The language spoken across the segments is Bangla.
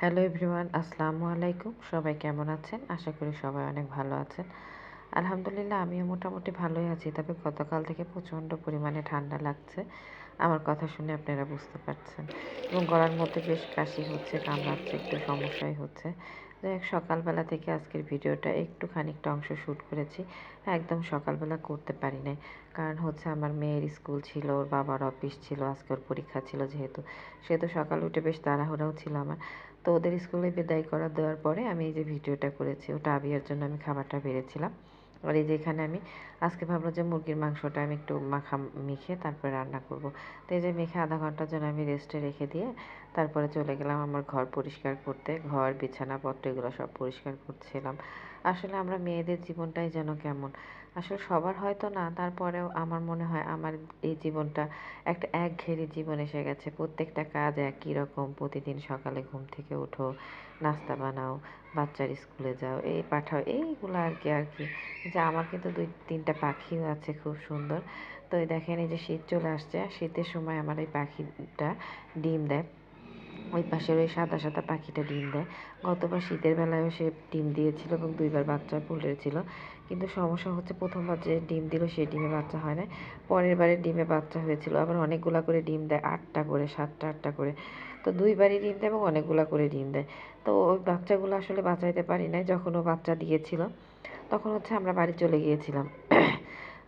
হ্যালো এভরিওয়ান, আসসালামু আলাইকুম। সবাই কেমন আছেন? আশা করি সবাই অনেক ভালো আছেন। আলহামদুলিল্লাহ, আমিও মোটামুটি ভালোই আছি। তবে গতকাল থেকে প্রচণ্ড পরিমাণে ঠান্ডা লাগছে। আমার কথা শুনে আপনারা বুঝতে পারছেন। এবং গলার মধ্যে বেশ কাশি হচ্ছে, কামড়াচ্ছে, একটু সমস্যাই হচ্ছে। যাই হোক, সকালবেলা থেকে আজকের ভিডিওটা একটু খানিকটা অংশ শ্যুট করেছি। একদম সকালবেলা করতে পারি নাই। কারণ হচ্ছে আমার মেয়ের স্কুল ছিল, ওর বাবার অফিস ছিল, আজকে ওর পরীক্ষা ছিল যেহেতু। সেহেতু সকাল উঠে বেশ তাড়াহুড়াও ছিল আমার। তো ওদের স্কুলে বিদায় করা দেওয়ার পরে আমি এই যে ভিডিওটা করেছি, ওটা আবিয়ার জন্য আমি খাবারটা বেড়েছিলাম। আর এই যে এখানে আমি আজকে ভাবলাম যে মুরগির মাংসটা আমি একটু মাখা মেখে তারপরে রান্না করব। তো এই যে মেখে আধা ঘণ্টার জন্য আমি রেস্টে রেখে দিয়ে তারপরে চলে গেলাম আমার ঘর পরিষ্কার করতে। ঘর, বিছানাপত্র এগুলো সব পরিষ্কার করছিলাম। আসলে আমরা মেয়েদের জীবনটাই যেন কেমন আসলে সবার হয়তো না, তারপরেও আমার মনে হয় আমার এই জীবনটা একটা একঘেয়েরি জীবন এসে গেছে। প্রত্যেকটা কাজ একই রকম, প্রতিদিন সকালে ঘুম থেকে উঠো, নাস্তা বানাও, বাচ্চার স্কুলে যাও, এই পাঠাও, এইগুলো আর কি আর কি যে আমার কিন্তু দুই, তিনটা পাখিও আছে খুব সুন্দর। তো দেখেন এই যে শীত চলে আসছে শীতের সময় আমার এই পাখিটা ডিম দেয়। ওই পাশের ওই সাদা সাদা পাখিটা ডিম দেয়। গতবার শীতের বেলায়ও সে ডিম দিয়েছিল এবং দুইবার বাচ্চা ফুলেছিল কিন্তু সমস্যা হচ্ছে প্রথমবার যে ডিম দিল সেই ডিমে বাচ্চা হয় না পরের বারে ডিমে বাচ্চা হয়েছিল। আবার অনেকগুলা করে ডিম দেয়, আটটা করে, সাতটা, আটটা করে। তো দুইবারই ডিম দেয় এবং অনেকগুলা করে ডিম দেয়। তো ওই বাচ্চাগুলো আসলে বাঁচাইতে পারি নাই। যখন ও বাচ্চা দিয়েছিল, তখন হচ্ছে আমরা বাড়ি চলে গিয়েছিলাম।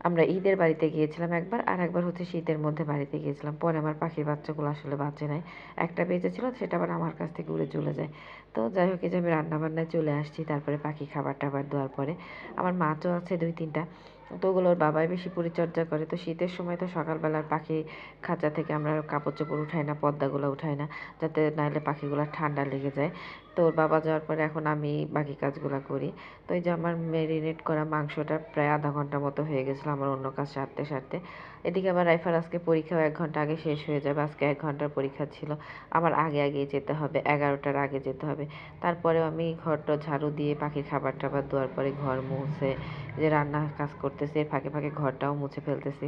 আমরা ঈদের বাড়িতে গিয়েছিলাম একবার, আর একবার হচ্ছে শীতের মধ্যে বাড়িতে গিয়েছিলাম। পরে আমার পাখির বাচ্চাগুলো আসলে বাঁচে নাই। একটা বেঁচে ছিল, সেটা আবার আমার কাছ থেকে উড়ে চলে যায়। তো যাই হোক যে আমি রান্নাবান্নায় চলে আসছি, তারপরে পাখি খাবার টাবার দেওয়ার পরে। আমার মাছও আছে দুই তিনটা, তো ওগুলোর বাবাই বেশি পরিচর্যা করে। তো শীতের সময় তো সকালবেলার পাখি খাঁচা থেকে আমরা কাপড় চোপড় উঠাই না পর্দাগুলো উঠাই না, যাতে নাইলে পাখিগুলো ঠান্ডা লেগে যায়। তো ওর বাবা যাওয়ার পরে এখন আমি বাকি কাজগুলো করি। তো এই যে আমার ম্যারিনেট করা মাংসটা প্রায় আধা ঘণ্টা মতো হয়ে গেছিল আমার অন্য কাজ সারতে সারতে। এদিকে আবার রাইফার আজকে পরীক্ষাও এক ঘণ্টা আগে শেষ হয়ে যাবে। আজকে এক ঘণ্টার পরীক্ষা ছিল। আমার আগে আগে যেতে হবে। এগারোটার আগে যেতে হবে। তারপরেও আমি ঘরটা ঝাড়ু দিয়ে পাখির খাবার টাবার দেওয়ার পরে ঘর মুছে, যে রান্নার কাজ করতেছি ফাঁকে ফাঁকে ঘরটাও মুছে ফেলতেছি।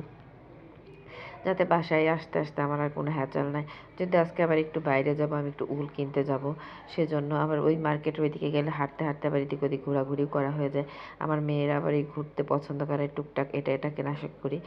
যাতে বাসায় আসতে আসতে আমার আর কোনো হ্যাচাল নাই। যদি আজকে আবার একটু বাইরে যাব, আমি একটু উল কিনতে যাব, সেজন্য আবার ওই মার্কেটের ওইদিকে গেলে হাঁটতে হাঁটতে আবার এদিক ওদিক ঘোরাঘুরিও করা হয়ে যায়। আমার মেয়েরা আবার এই ঘুরতে পছন্দ করে, টুকটাক এটা এটা কেনাশক করি।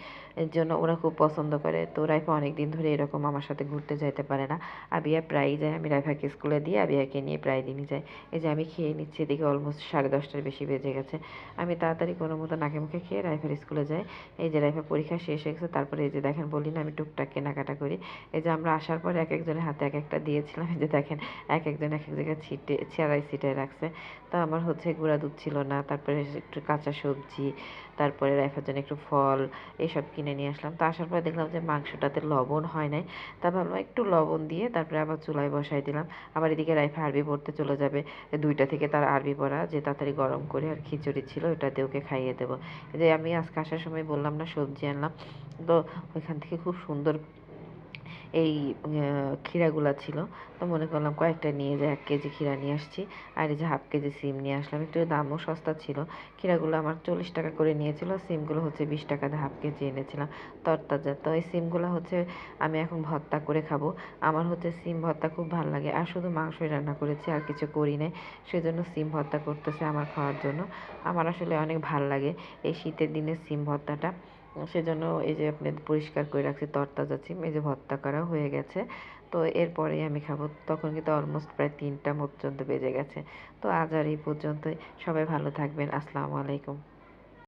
এর জন্য ওরা খুব পছন্দ করে। তো রাইফা অনেক দিন ধরে এরকম আমার সাথে ঘুরতে যাইতে পারে না। আবিয়া প্রায়ই যায়। আমি রাইফাকে স্কুলে দিয়ে আবিয়াকে নিয়ে প্রায় দিনই যাই এই যে আমি খেয়ে নিচ্ছি, এদিকে অলমোস্ট সাড়ে দশটার বেশি বেজে গেছে। আমি তাড়াতাড়ি কোনো মতো নাকে মুখে খেয়ে রাইফার স্কুলে যাই। এই যে রাইফার পরীক্ষা শেষ হয়ে গেছে, তারপরে এই যে দেখেন বলি না আমি টুকটাক কেনাকাটা করি। এই যে আমরা আসার পরে এক একজনের হাতে এক একটা দিয়েছিলাম। এই যে দেখেন, এক একজন এক এক জায়গায় ছিটে চেয়ারাই ছিটাই রাখছে। তো আমার হচ্ছে গুঁড়া দুধ ছিল না, তারপরে একটু কাঁচা সবজি, তারপরে রাইফার জন্য একটু ফল এইসব কিনে নিয়ে আসলাম। তো আসার পরে দেখলাম যে মাংসটাতে লবণ হয় নাই। তা ভাবলাম একটু লবণ দিয়ে তারপরে আবার চুলায় বসাই দিলাম। আবার এদিকে রাইফা আরবি পড়তে চলে যাবে। দুইটা থেকে তার আরবি পড়া, যে তাড়াতাড়ি গরম করে আর খিচুড়ি ছিল ওটাতে ওকে খাইয়ে দেবো। যে আমি আজকে আসার সময় বললাম না, সবজি আনলাম। তো ওইখান থেকে খুব সুন্দর এই ক্ষীরাগুলো ছিল। তো মনে করলাম কয়েকটা নিয়ে যাই, এক কেজি ক্ষীরা নিয়ে আসছি। আর এই যে হাফ কেজি সিম নিয়ে আসলাম, একটু দামও সস্তা ছিল। ক্ষীরাগুলো আমার চল্লিশ টাকা করে নিয়েছিল, সিমগুলো হচ্ছে বিশ টাকা দিয়ে হাফ কেজি এনেছিলাম তরতাজা। তো এই সিমগুলো হচ্ছে আমি এখন ভর্তা করে খাব। আমার হচ্ছে সিম ভর্তা খুব ভালো লাগে, আর শুধু মাংসই রান্না করেছি, আর কিছু করি নাই। সেজন্য সিম ভর্তা করতেছে আমার খাওয়ার জন্য। আমার আসলে অনেক ভালো লাগে এই শীতের দিনে সিম ভর্তাটা। সেজন্য এই যে আপনি পরিষ্কার করে রাখছি, তরতাজা চিম এই যে ভর্তা করা হয়ে গেছে। তো এরপরেই আমি খাব, তখন কিন্তু অলমোস্ট প্রায় তিনটা পর্যন্ত বেজে গেছে। তো আজ আর এই পর্যন্তই, সবাই ভালো থাকবেন, আসসালামু আলাইকুম।